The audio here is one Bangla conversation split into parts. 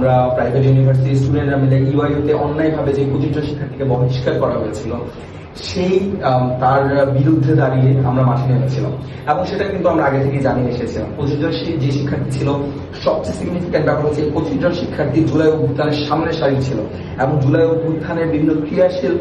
আমরা প্রাইভেট ইউনিভার্সিটি স্টুডেন্টরা মিলে ইউআইতে অন্যায়ভাবে যে পঁচিশ শিক্ষার্থীকে বহিষ্কার করা হয়েছিল, সেই তার বিরুদ্ধে দাঁড়িয়ে আমরা মাঠে নেমেছিলাম। এবং সেটা কিন্তু আমরা আগে থেকে জানিয়ে এসেছিলাম। প্রতিজন যে শিক্ষার্থী ছিল, সবচেয়ে সিগনিফিক্যান্ট ব্যাপার হচ্ছে এই পঁচিশ জন শিক্ষার্থী জুলাই অভ্যুত্থানের সামনে সারি ছিল। এবং জুলাই অভ্যুত্থানের বিভিন্ন ক্রিয়াশীল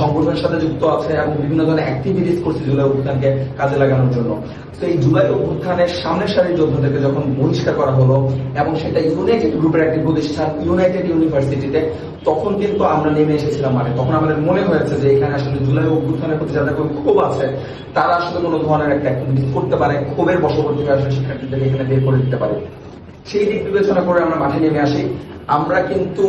সংগঠনের সাথে যুক্ত আছে এবং বিভিন্ন ধরনের অ্যাক্টিভিটিস করছে জুলাই অভ্যুত্থানকে কাজে লাগানোর জন্য। তো এই জুলাই অভ্যুত্থানের সামনের সারির যোদ্ধাদেরকে যখন বহিষ্কার করা হলো এবং সেটা ইউনাইটেড গ্রুপের একটি প্রতিষ্ঠান ইউনাইটেড ইউনিভার্সিটিতে তখন কিন্তু আমরা নেমে এসেছিলাম মানে তখন আমাদের মনে হয়েছে যে এখানে আসলে জুলাই অভ্যুত্থানের প্রতি যাদের কোনো ক্ষোভ আছে, তারা আসলে কোনো ধরনের একটা অ্যাক্টিভিটি করতে পারে, ক্ষোভের বশবর্তী আসলে শিক্ষার্থীদেরকে এখানে বের করে দিতে পারে। সেই দিক বিবেচনা করে আমরা মাঠে নেমে আসি। আমরা কিন্তু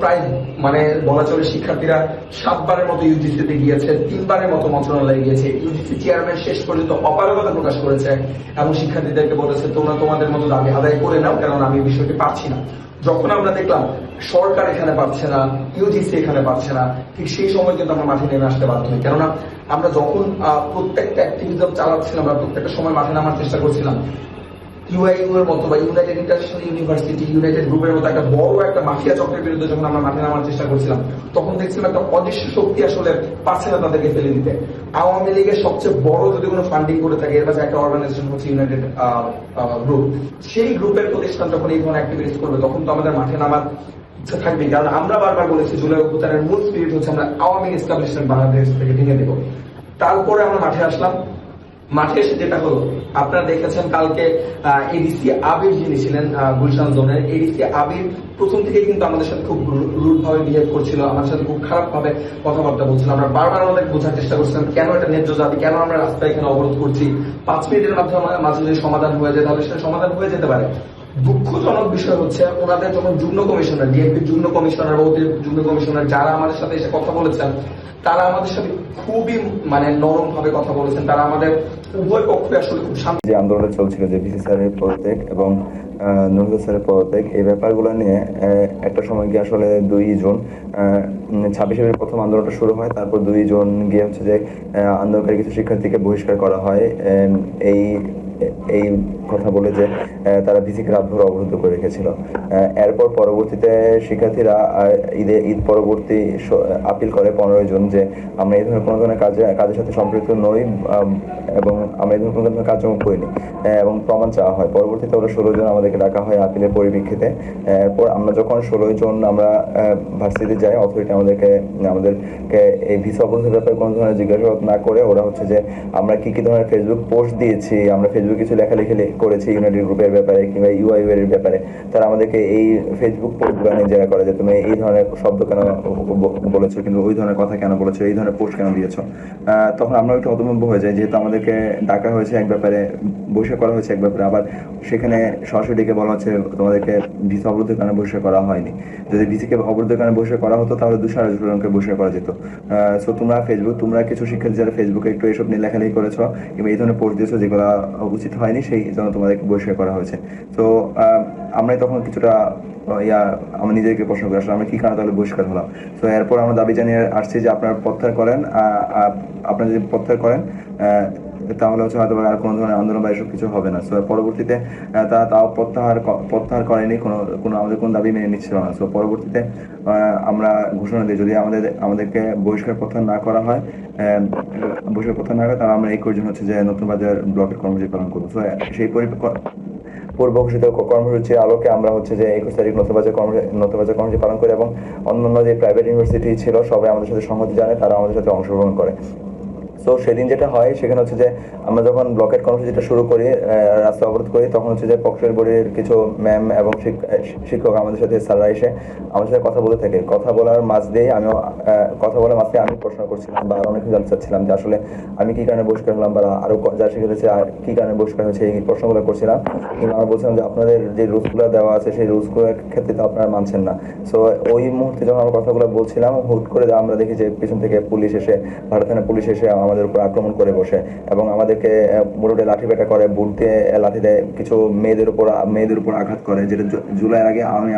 প্রায় মানে বলা চলে শিক্ষার্থীরা সাতবারের মতো ইউজিসিতে গিয়েছে, তিনবারের মতো মন্ত্রণালয়ে গিয়েছে। ইউজিসি চেয়ারম্যান শেষ পর্যন্ত অপারগতা প্রকাশ করেছে এবং শিক্ষার্থীদেরকে বলেছে, তোমরা তোমাদের মতো দাবি আদায় করে নাও কারণ আমি বিষয়টি পারছি না। যখন আমরা দেখলাম সরকার এখানে পাচ্ছে না, ইউজিসি এখানে পাচ্ছে না, ঠিক সেই সময় কিন্তু আমরা মাঠে নেমে আসতে বাধ্য হই। কেননা আমরা যখন প্রত্যেকটা অ্যাক্টিভিজম চালাচ্ছিলাম, আমরা প্রত্যেকটা সময় মাঠে নামার চেষ্টা করছিলাম ইউআইইউ এর মতো বা ইউনাইটেড ইন্টারন্যাশনাল ইউনিভার্সিটি, ইউনাইটেড গ্রুপের মতো একটা বড় একটা মাফিয়া চক্রের বিরুদ্ধে যখন আমরা মাঠে নামার চেষ্টা করছিলাম, তখন দেখছিলাম একটা অদৃশ্য শক্তি আসলে পারছে না তাদেরকে ফেলে দিতে। আওয়ামী লীগের সবচেয়ে বড় যদি কোনো ফান্ডিং করে থাকে, এর কাছে একটা অর্গানাইজেশন হচ্ছে ইউনাইটেড গ্রুপ সেই গ্রুপের প্রতিষ্ঠান যখন এই ধরনের অ্যাক্টিভিটিস করবে, তখন তো আমাদের মাঠে নামার ইচ্ছা থাকবে কারণ আমরা বারবার বলেছি, জুলাই অভ্যুত্থানের মূল স্পিরিট হচ্ছে আমরা আওয়ামী এস্টাবলিশমেন্ট বাংলাদেশ থেকে ভেঙে দেবো। তারপরে আমরা মাঠে আসলাম। মাঠে এসে যেটা হলো, আপনারা দেখেছেন কালকে এডিসি আবির যিনি ছিলেন গুলশান জোনের এডিসি আবির, প্রথম থেকে কিন্তু আমাদের সাথে খুব রুডভাবে বিহেভ করছিল আমার সাথে খুব খারাপ ভাবে কথাবার্তা বলছিল। আমরা বারবার আমাদের বোঝার চেষ্টা করছিলাম, কেন এটা ন্যায্য জাতি কেন আমরা রাস্তায় এখানে অবরোধ করছি? পাঁচ মিনিটের মাধ্যমে, মাঝে যদি সমাধান হয়ে যায়, তাহলে সেটা সমাধান হয়ে যেতে পারে। দুঃখজনক বিষয় হচ্ছে ওনাদের যখন যুগ্ম কমিশনার ডিএমপি যুগ্ম কমিশনার বা অতিরিক্ত যুগ্ম কমিশনার যারা আমাদের সাথে এসে কথা বলেছেন, তারা আমাদের সাথে খুবই মানে নরম ভাবে কথা বলেছেন। তারা আমাদের উভয় পক্ষে আসলে খুব শান্ত যে আন্দোলনটা চলছিল যে ভিসি স্যারের পদত্যাগ এবং স্যারের পদত্যাগ, এই ব্যাপারগুলো নিয়ে একটা সময় গিয়ে আসলে দুই জুন ছাব্বিশে প্রথম আন্দোলনটা শুরু হয়, তারপর দুই জন গিয়ে হচ্ছে যে আন্দোলনকারী কিছু শিক্ষার্থীকে বহিষ্কার করা হয় এই এই কথা বলে যে তারা ভিসিকে রাতভর অবরুদ্ধ করে রেখেছিল। এরপর পরবর্তীতে শিক্ষার্থীরা ঈদে, ঈদ পরবর্তী আপিল করে পনেরোই জুন যে, আমরা এই ধরনের কোনো ধরনের কাজে, কাজের সাথে সম্পৃক্ত নই এবং আমরা এই ধরনের কোনো ধরনের কার্যক্রম করিনি। এবং প্রমাণ চাওয়া হয়। পরবর্তীতে ওরা ষোলো জন আমাদেরকে ডাকা হয় আপিলের পরিপ্রেক্ষিতে। এরপর আমরা যখন ষোলো জন আমরা ভার্সিটি যাই, অথরিটি আমাদেরকে আমাদেরকে এই ভিসা অবস্থার ব্যাপারে কোনো ধরনের জিজ্ঞাসাবাদ না করে ওরা হচ্ছে যে, আমরা কি কি ধরনের ফেসবুক পোস্ট দিয়েছি, আমরা ফেসবুক কিছু লেখালেখি করেছি ইউনাইটেড গ্রুপের ব্যাপারে কিংবা ইউআইউ এর ব্যাপারে। তারা আমাদেরকে এই ফেসবুক পোস্টগুলো নিয়ে জেরা করে যে, তুমি এই ধরনের শব্দ কেন বলেছ? কিন্তু ওই ধরনের কথা কেন বলেছ? এই ধরনের পোস্ট কেন দিয়েছ? তখন আমরা একটু হতভম্ব হয়ে যাই। যেহেতু আমাদেরকে ডাকা হয়েছে এক ব্যাপারে বসে করা হয়েছে এক ব্যাপারে, আবার সেখানে সরাসরি ডেকে বলা হচ্ছে তোমাদেরকে ভিসা অবরোধের কারণে বসে করা হয়নি। যদি ভিসিকে অবরোধের কারণে বসে করা হতো, তাহলে দুশো আড়াইশো জনকে বসে করা যেত। সো তোমরা ফেসবুক তোমরা কিছু শিক্ষার্থী যারা ফেসবুকে একটু এসব নিয়ে লেখালেখি করেছ, কিংবা এই ধরনের পোস্ট দিয়েছ যেগুলো উচিত হয়নি সেই জন্য তোমাদেরকে বহিষ্কার করা হয়েছে। তো আমরাই তখন কিছুটা ইয়া, আমরা নিজেকে প্রশ্ন করে আসলাম আমরা কি কারণে তাহলে বহিষ্কার হলাম? তো এরপর আমরা দাবি জানিয়ে আসছি যে আপনারা প্রত্যাহার করেন আপনারা যদি প্রত্যাহার করেন তাহলে হচ্ছে হয়তো আর কোনো ধরনের আন্দোলন বা এসব কিছু হবে না। সো পরবর্তীতে তারা তাও প্রত্যাহার প্রত্যাহার করেনি, কোনো কোনো, আমাদের কোনো দাবি মেনে নিচ্ছিল না। সো পরবর্তীতে আমরা ঘোষণা দিই, যদি আমাদের, আমাদেরকে বহিষ্কার প্রত্যাহার না করা হয় বহিষ্কার প্রত্যাহার না হয়, তাহলে আমরা এই জন হচ্ছে যে নতুন বাজার ব্লকের কর্মসূচি পালন করব। সো সেই পরিপ্রেক্ষিতে পূর্ব ঘোষিত কর্মসূচির আলোকে আমরা হচ্ছে যে একুশ তারিখ নতুনবাজার কর্ম নতুনবাজার কর্মসূচি পালন করি এবং অন্যান্য যে প্রাইভেট ইউনিভার্সিটি ছিল, সবাই আমাদের সাথে সংহতি জানে তারা আমাদের সাথে অংশগ্রহণ করে। সো সেদিন যেটা হয় সেখানে হচ্ছে যে আমরা যখন ব্লকেট কর্মসূচিটা শুরু করি রাস্তা অবরোধ করি তখন হচ্ছে যে পক্ষের বোর্ডের কিছু ম্যাম এবং শিক- শিক্ষক আমাদের সাথে স্যাররা এসে আমাদের সাথে কথা বলতে থাকে। কথা বলার মাঝ দিয়ে আহ, কথা বলার মাঝ দিয়ে আমি প্রশ্ন করছিলাম বা অনেক জানতে চাচ্ছিলাম যে আসলে আমি কি কারণে বহিষ্কার হলাম বা আরও যা শিখেছে আর কি কারণে বহিষ্কার হয়েছে এই প্রশ্নগুলো করছিলাম। কিন্তু আমরা বলছিলাম যে আপনাদের যে রুলসগুলো দেওয়া আছে সেই রুলসগুলোর ক্ষেত্রে তো আপনারা মানছেন না। সো ওই মুহূর্তে যখন আমরা কথাগুলো বলছিলাম হুট করে আমরা দেখি যে পিছন থেকে পুলিশ এসে ভারত থানা পুলিশ এসে আমাদের আমাদের উপর আক্রমণ করে বসে এবং আমাদেরকে মোটামুটি লাঠি পেটা করে, বুট দিয়ে লাঠি দেয়, কিছু মেয়েদের উপর মেয়েদের উপর আঘাত করে, যেটা জুলাই জুলাইয়ের আগে আমি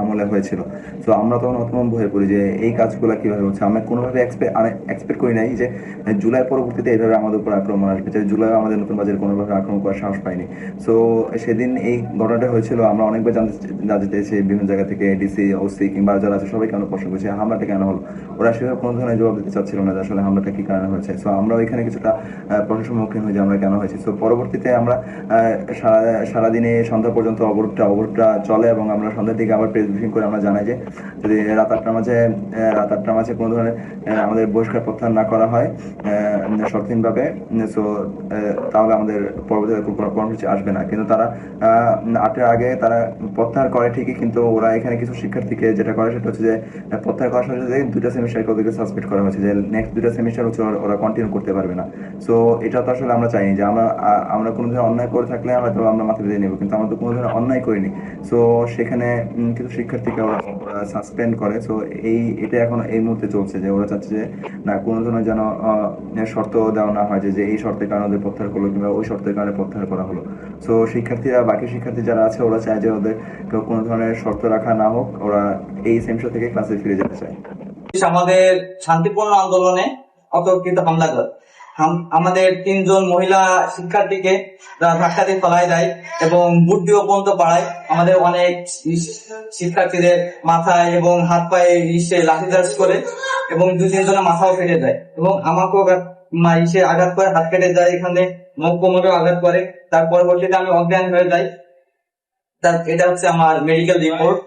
আমলে হয়েছিল। তো আমরা তখন অতমম্ব হয়ে পড়ি যে, এই কাজগুলো কীভাবে হচ্ছে? আমরা কোনোভাবে এক্সপেক্ট করি নাই যে জুলাই পরবর্তীতে এইভাবে আমাদের উপর আক্রমণ আসবে। যে জুলাই আমাদের নতুন বাজারে কোনোভাবে আক্রমণ করার সাহস পাইনি। সো সেদিন এই ঘটনাটা হয়েছিল। আমরা অনেকবার জানতে জানতে চেয়েছি বিভিন্ন জায়গা থেকে ডিসি ওসি কিংবা যারা আছে সবাই কেন প্রশ্ন করছি হামলাটা কেন হলো? ওরা সেভাবে কোনো ধরনের জবাব দিতে চাচ্ছিল না যে, আসলে হামলাটা কি কারণে হয়েছে? সো আমরা ওইখানে কিছুটা প্রশ্নের সম্মুখীন হয়ে যে, আমরা কেন হয়েছি? সো পরবর্তীতে আমরা সারা, সারাদিনে সন্ধ্যা পর্যন্ত অবরোধটা অবরোধটা চলে এবং আমরা সন্ধ্যার দিকে আবার ব্রিফিং করে আমরা জানাই যে যদি রাত আটটার মাঝে রাত আটটার মাঝে কোনো ধরনের আমাদের বহিষ্কার প্রত্যাহার না করা হয় শর্তহীনভাবে, সো তাহলে আমাদের পরবর্তীতে কোনো কর্মসূচি আসবে না। কিন্তু তারা আটের আগে তারা প্রত্যাহার করে ঠিকই, কিন্তু ওরা এখানে কিছু শিক্ষার্থীকে যেটা করে সেটা হচ্ছে যে প্রত্যাহার করার সাথে সাথে দুইটা সেমিস্টারকে ওদেরকে সাসপেন্ড করা হয়েছে যে নেক্সট দুইটা সেমিস্টার হচ্ছে ওরা- কন্টিনিউ করতে পারবে না। সো, এটা তো আসলে আমরা চাইনি যে, আমরা আমরা কোনো ধরনের অন্যায় করে থাকলে হয়তো আমরা মাথা দিয়ে নেব, কিন্তু আমরা তো কোনো ধরনের অন্যায় করিনি। সো, সেখানে কিছু শিক্ষার্থীকে ওরা সাসপেন্ড করে। সো এই, এটা এখন এই মুহূর্তে চলছে যে ওরা চাচ্ছে যে, না কোনো ধরনের যেন শর্ত দেওয়া না হয় যে এই শর্তের কারণে ওদের প্রত্যাহার করল কিংবা ওই শর্তের কারণে প্রত্যাহার করা হলো। সো শিক্ষার্থীরা, বাকি শিক্ষার্থী যারা আছে, ওরা চায় যে ওদের কেউ কোনো ধরনের শর্ত রাখা না হোক, ওরা এই সেমিস্টার থেকে ক্লাসে ফিরে যেতে চায়। আমাদের শান্তিপূর্ণ আন্দোলনে অতর্কিত হামলা করে আমাদের তিনজন মহিলা শিক্ষার্থীকে ধাক্কা দিয়ে ফলাই দেয় এবং বুদ্ধিও পর্যন্ত পাড়ায় আমাদের অনেক শিক্ষার্থীদের মাথায় এবং হাত পায়ে ইসে লাঠি চার্জ করে এবং দু তিনজনের মাথাও ফেটে দেয় এবং আমাকেও ইসে আঘাত করে, হাত কেটে যায় এখানে মুখ কোমরেও আঘাত করে। তার পরবর্তীতে আমি অজ্ঞান হয়ে যাই। তার এটা হচ্ছে আমার মেডিকেল রিপোর্ট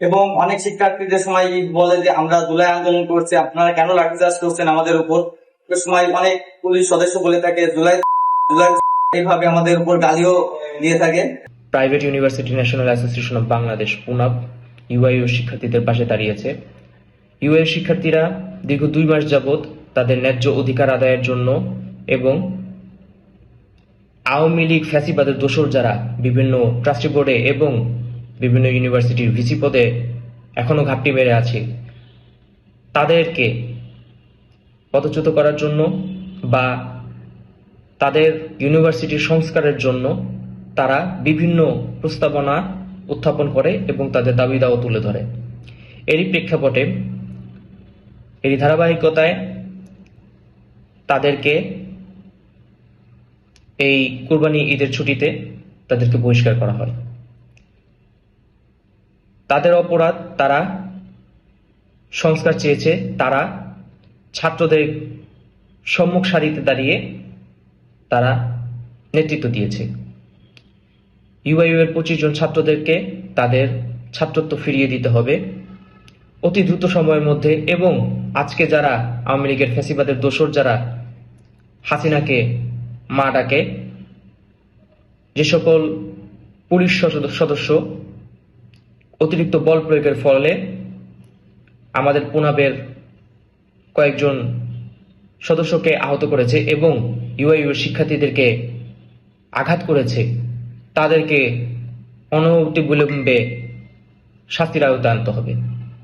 এবং অনেক শিক্ষার্থীদের সময় বলে যে, আমরা জুলাই আন্দোলন করছি, আপনারা কেন লাঠি চার্জ করছেন আমাদের উপর? সময় অনেক পুলিশ সদস্য বলে থাকে জুলাই এইভাবে আমাদের উপর গালিও দিয়ে থাকে। Private university national association of Bangladesh পুনাব ইউআইও শিক্ষার্থীদের পাশে দাঁড়িয়েছে। ইউআইও শিক্ষার্থীরা দীর্ঘ দুই মাস যাবৎ তাদের ন্যায্য অধিকার আদায়ের জন্য এবং আওয়ামী লীগ ফ্যাসিবাদের দোসর যারা বিভিন্ন ট্রাস্টি বোর্ডে এবং বিভিন্ন ইউনিভার্সিটির ভিসি পদে এখনও ঘাপটি মেরে আছে, তাদেরকে পদচ্যুত করার জন্য বা তাদের ইউনিভার্সিটির সংস্কারের জন্য তারা বিভিন্ন প্রস্তাবনা উত্থাপন করে এবং তাদের দাবি দাওয়া তুলে ধরে। এরই প্রেক্ষাপটে এরই ধারাবাহিকতায় তাদেরকে এই কুরবানি ঈদের ছুটিতে তাদেরকে বহিষ্কার করা হয়। তাদের অপরাধ তারা সংস্কার চেয়েছে, তারা ছাত্রদের সম্মুখ সারিতে দাঁড়িয়ে তারা নেতৃত্ব দিয়েছে। ইউআইউ এর পঁচিশ জন ছাত্রদেরকে তাদের ছাত্রত্ব ফিরিয়ে দিতে হবে। অতি দ্রুত সময়ের মধ্যে এবং আজকে যারা আওয়ামী লীগের ফ্যাসিবাদের দোসর যারা, হাসিনাকে মা ডাকে যে সকল পুলিশ সদ- সদস্য অতিরিক্ত বল প্রয়োগের ফলে আমাদের পুনাবের কয়েকজন সদস্যকে আহত করেছে এবং ইউআইউ শিক্ষার্থীদেরকে আঘাত করেছে। তাদেরকে অনবতি বিলম্বে শাস্তির আওতায় আনতে হবে।